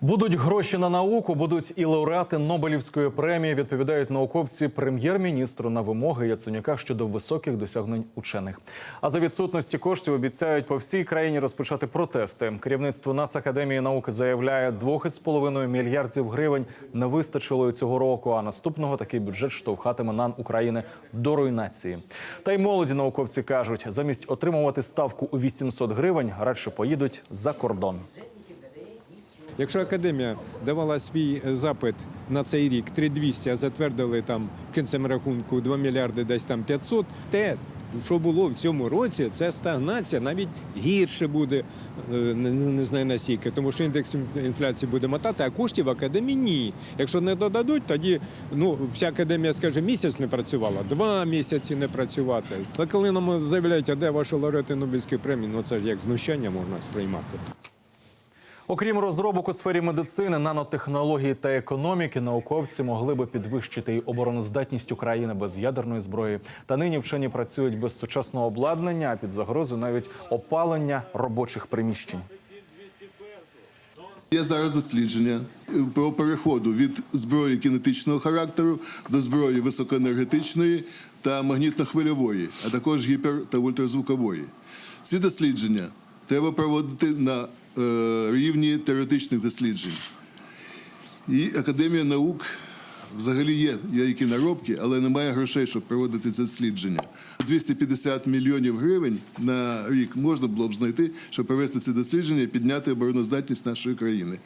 Будуть гроші на науку, будуть і лауреати Нобелівської премії. Відповідають науковці прем'єр-міністру на вимоги Яценюка щодо високих досягнень учених. А за відсутності коштів обіцяють по всій країні розпочати протести. Керівництво Нацакадемії науки заявляє, 2,5 мільярдів гривень не вистачило цього року. А наступного такий бюджет штовхатиме НАН України до руйнації. Та й молоді науковці кажуть, замість отримувати ставку у 800 гривень, радше поїдуть за кордон. Якщо академія давала свій е, запит на цей рік 3200, а затвердили там кінцем рахунку 2 мільярди, десь там 500, те, що було в цьому році, це стагнація, навіть гірше буде, е, не, знаю наскільки, тому що індекс інфляції буде мотати, а коштів в академії ні. Якщо не додадуть, тоді ну, вся академія скаже, місяць не працювала, два місяці не працювати. Але коли нам заявляють, а де ваші лауреати Нобелівської премії, ну це ж як знущання можна сприймати. Окрім розробок у сфері медицини, нанотехнології та економіки, науковці могли би підвищити і обороноздатність України без ядерної зброї. Та нині вчені працюють без сучасного обладнання, а під загрозою навіть опалення робочих приміщень. Є зараз дослідження е, про переходу від зброї кінетичного характеру до зброї високоенергетичної та магнітно-хвильової, а також гіпер та ультразвукової. Ці дослідження треба проводити на е, рівні теоретичних досліджень. І Академія наук взагалі є, які наробки, але немає грошей, щоб проводити це дослідження. 250 мільйонів гривень на рік можна було б знайти, щоб провести це дослідження і підняти обороноздатність нашої країни.